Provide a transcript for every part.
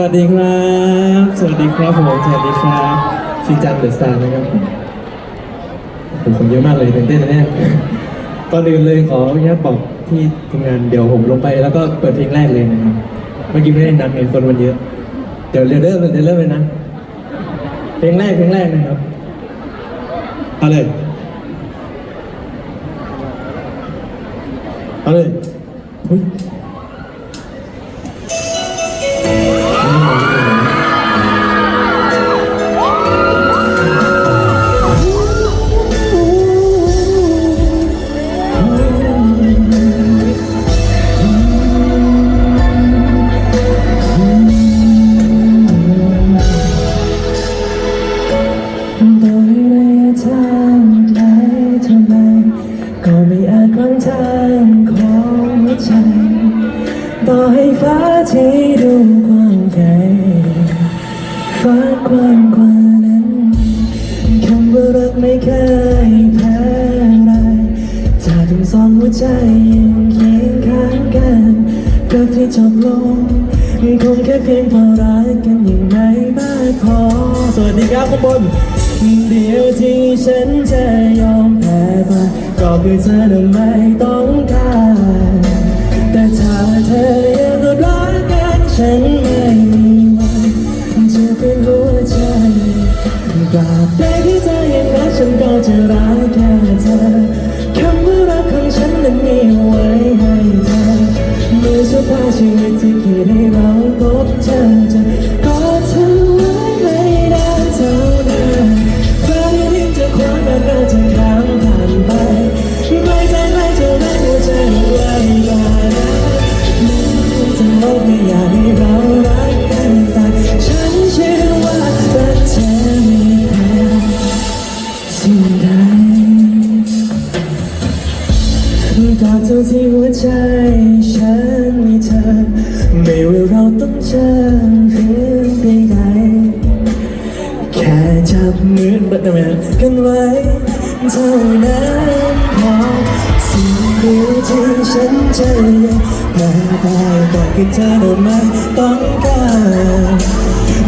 วัสดีครับ สวัสดีครับผม สวัสดีครับชินจังเดอะสตาร์นะครับผมผมคนเยอะมากเลยตื่นเต้นนะเนี่ยก่อนอื่นเลยขออนุญาตบอกที่ทีมงานเดี๋ยวผมลงไปแล้วก็เปิดเพลงแรกเลยนะครับ เมื่อกี้ไม่ได้นัดไงคนมันเยอะเดี๋ยวเดี๋ยวเริ่มเลยเดี๋ยวเริ่มเลยนะ เพลงแรกเพลงแรกนะครับ เอาเลย เอาเลย ก็ไม่อาจขวางทางของหัวใจต่อให้ฟ้าที่ดูกว้างใหญ่ฟ้ากว้างกว่านั้นคำว่ารักไม่เคยแพ้อะไรถ้าทั้งสองหัวใจยังเคียงข้างกันรักที่จบลงคงแค่เพียงพอรักกันอย่างไม่มากพอสวัสดีครับข้างบนเดียวที่ฉันจะยอมแพ้ไป ก็คือเธอนั้นไม่ต้องการ แต่ถ้าเธอยังรักกันฉัน ฉันจะยังแพ้ได้ก็คือเธอนั้นไม่ต้องการ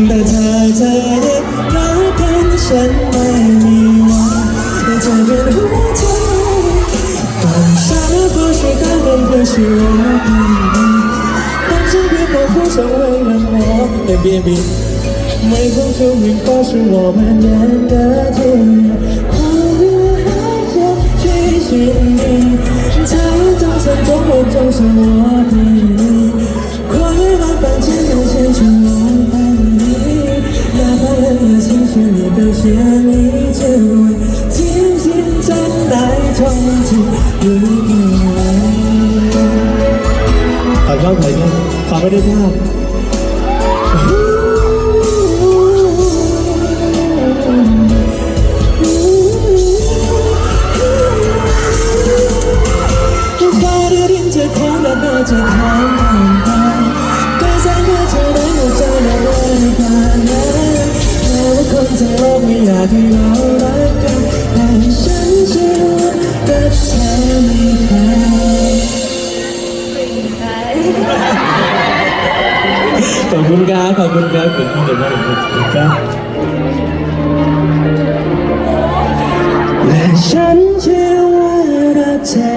แต่เธอเธอยังรักกันฉันไม่มีวันจะเป็นหัวใจ 当下不是他们的是我的你，当身边保护成为了我的 baby，每封生命都是我们演的电影，狂热还要追寻你，才有早餐 中我总是我的你，跨越万般艰难牵手我爱你，哪怕任何情绪你都愿意成为，静心等待憧憬一个人。 ขอชอบเพลงนี้ขอไม่ได้ภาพ อบคุณครับขอบคุณครับขอบคุณมากขอบคุณครับและฉันเชื่อว่ารักเธอ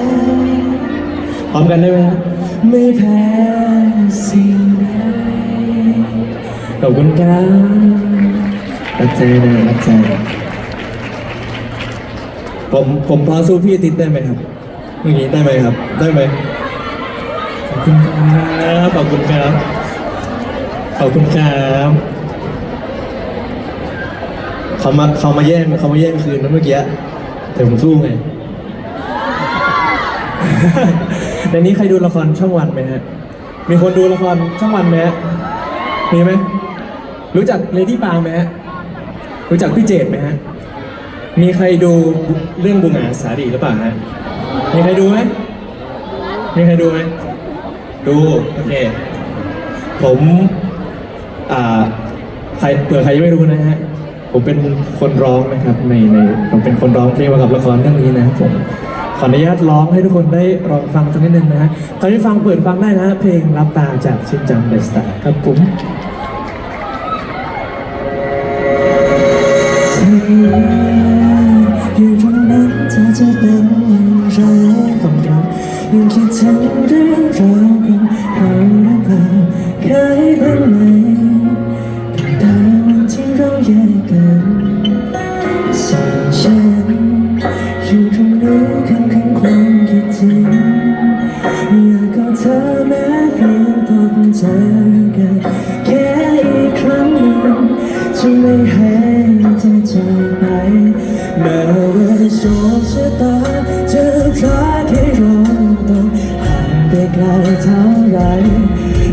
พร้อมกันได้ไหมครับไม่แพ้สิ่งใดขอบคุณครับรักใจนะรักใจผมผมพอสู้พี่ติดได้ไหมครับเมื่อกี้ได้ไหมครับ ได้ไหมขอบคุณครับขอบคุณครับ ขอบคุณครับเขามาเขามาแย่งเขามาแย่งคืนนะเมื่อกี้แต่ผมสู้ไง ในนี้ใครดูละครช่องวันไหมฮะ มีคนดูละครช่องวันไหมฮะ มีไหม รู้จักเลดี้ปางไหมฮะ รู้จักพี่เจดไหมฮะ มีใครดูเรื่องบุงอาสาดีหรือเปล่าฮะ มีใครดูไหม มีใครดูไหม ดู โอเค ผม อ่าใครเผื่อใครยังไม่รู้นะฮะผมเป็นคนร้องนะครับในในผมเป็นคนร้องเพลงประกอบละครเรื่องนี้นะผมขออนุญาตร้องให้ทุกคนได้ลองฟังสักนิดนึงนะฮะใครที่ฟังเปิดฟังได้นะเพลงรับตาจากชินจังเดสตาร์ครับผมอยู่ตรงนั้นเธอจะเป็นอย่างไรยังคิดถึงเรื่อง ไปไกลเท่าไร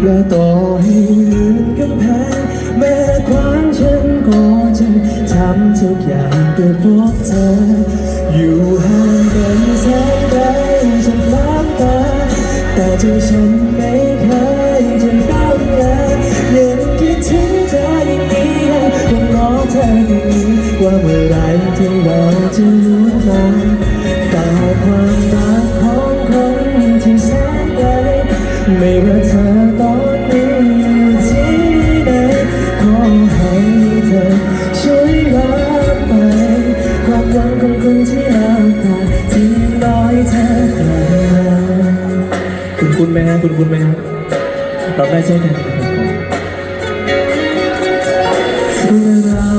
และต่อให้ลืมกำแพงแม้ขวางฉันก็จะทำทุกอย่างเพื่อพบเธอ อยู่ห่างกันแสนไกลฉันรับตาแต่ใจฉันไม่เคยจะตั้งเลยยังคิดถึงเธออย่างนี้ยังคงรอเธอตรงนี้ว่าเมื่อไรที่เราจะรู้มา ไหมฮะคุณคุณไหมฮะเราได้ใช่กันนะเมื่อเรา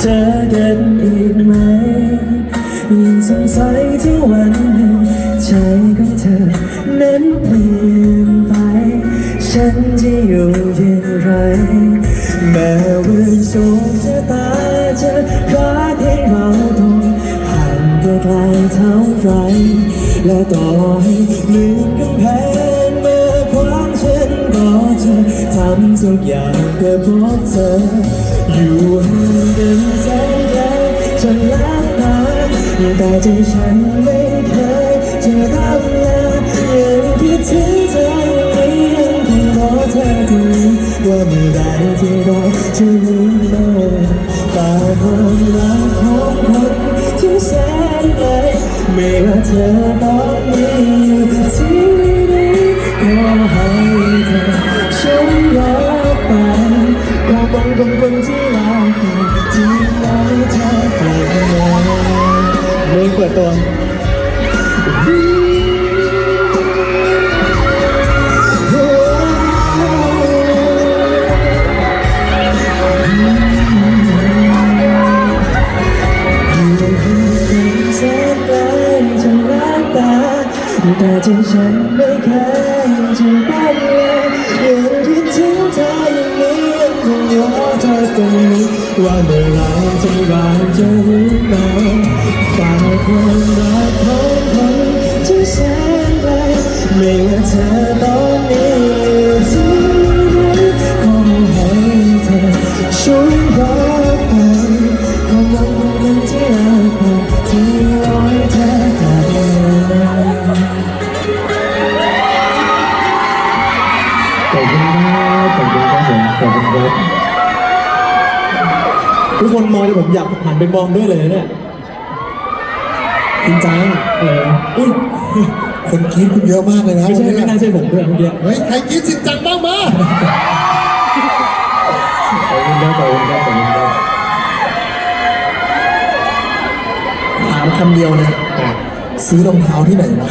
เจอกันอีกไหมยังสงสัยที่วันหนึ่งใจของเธอนั้นเปลี่ยนไป ฉันจะอยู่อย่างไรแม้ว่าโช ไกลเท่าไรและต่อให้ลืมกำแพงเมื่อความฉันก็จะทำทุกอย่างเพื่อพบเธอ อยู่ห่างกันแสนไกลจนลับตาแต่ใจฉันไม่เคยจะรับลายังคิดถึงเธออย่างนี้ยังคงรอเธอตรงนี้ว่าเมื่อไรที่เราจะลืมเธอฝากความรัก ไม่ว่าเธอตอนนี้อยู่ที่ไหนก็ให้เธอฉันรับไปความหวังของคนที่รักกันที่รอให้เธอกลับมาเมืองเปิดตัว ไหรจะรักจะรู้ไหมฝากความรักของคนที่แสนไกลไม่ว่าเธอตอนนี้ กคนมองจนผมอยากหันไปมองด้วยเลยนะเนี่ยจริงจังเอออุ้ยคนกรี๊ดคุณเยอะมากเลยนะไม่ใช่วันไม่นี้น่าใช่ผมด้วยเมื่อกี้เฮ้ยใครกรี๊ดจริงจังบ้างมาขอบคุณครับขอบคุณครับขอบคุณครับถามคำเดียวเลยซื้อรองเท้าที่ไหนวะ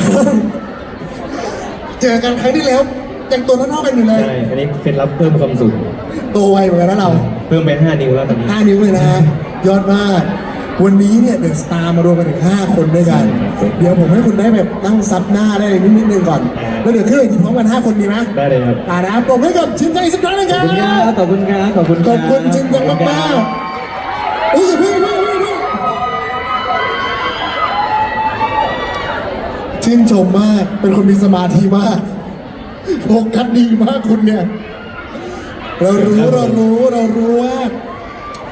เจอกันครั้งที่แล้วยังตัวเท่าๆกันอยู่เลยใช่อันนี้เป็นรับเพิ่มความสูงโตไวเหมือนกันนะเรา เพิ่มไป 5 นิ้วแล้วตอนนี้ ห้านิ้วเลยนะ ยอดมาก วันนี้เนี่ยเดอะสตาร์มารวมกันถึง5คนด้วยกัน เดี๋ยวผมให้คุณได้แบบนั่งซับหน้าได้นิดนิดนึงก่อน แล้วเดี๋ยวขึ้นเวทีพร้อมกัน5คนดีไหมได้เลยครับ อ่านะครับปรบมือให้กับชินใจอีกสักครั้งหนึงขคอรับบคุณครับ ขอบคุณครับ ขอบคุณขอบคุณชินจังมากๆอุ้ยอย่าเพิ่งอย่าเพิ่งอย่าเพิ่งอย่าเพิ่งชื่นชมมากเป็นคนมีสมาธิมากโฟกัสดีมากคุณเนี่ย เรารู้เรารู้เรารู้ว่า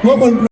ว่าคน